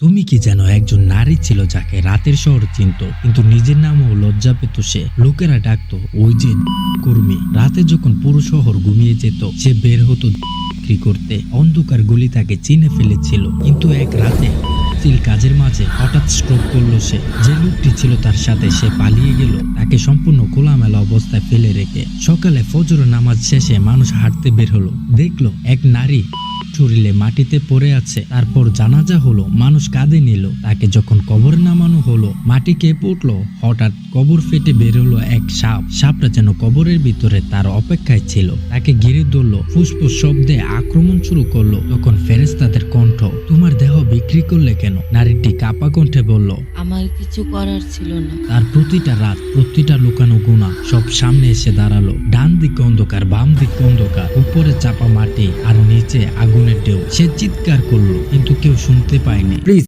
তুমি কি যেন একজন নারী ছিল যাকে রাতের শহর চিনত, কিন্তু নিজের নামও লজ্জা পেত সে। লোকেরা ডাকতো, ওই যে কর্মী। রাতে যখন পুরো শহর ঘুমিয়ে যেত, সে বের হতো বিক্রি করতে। অন্ধকার গুলি তাকে চিনে ফেলেছিল, কিন্তু এক রাতে চিল কাজের মাঝে হঠাৎ স্ট্রোক করল সে। যে লোকটি ছিল তার সাথে সে পালিয়ে গেল, তাকে সম্পূর্ণ খোলামেলা অবস্থায় ফেলে রেখে। সকালে ফজর নামাজ শেষে মানুষ হাঁটতে বের হলো। দেখল, এক নারী শরীরে মাটিতে পড়ে আছে। তারপর জানাজা হলো, মানুষ কাঁদে নিল। তাকে যখন কবর নামানো হলো, মাটি কেঁপে উঠল। হঠাৎ কবর ফেটে বেরোলো এক সাপ। সাপটা যেন কবরের ভিতরে তার অপেক্ষায় ছিল। তাকে ঘিরে ধরলো, ফুসফুস শব্দে আক্রমণ শুরু করল। তখন ফেরেস্তাদের নারীটি কাপা কণ্ঠে বলল আমার কিছু করার ছিল না। তার প্রতিটা রাত প্রতিটা লুকানো গুণা সব সামনে এসে দাঁড়াল। ডান দিকে অন্ধকার বাম দিকে অন্ধকার উপরে চাপা মাটি আর নিচে আগুনের ঢেউ। সে চিৎকার করল কিন্তু কেউ শুনতে পায়নি। প্লিজ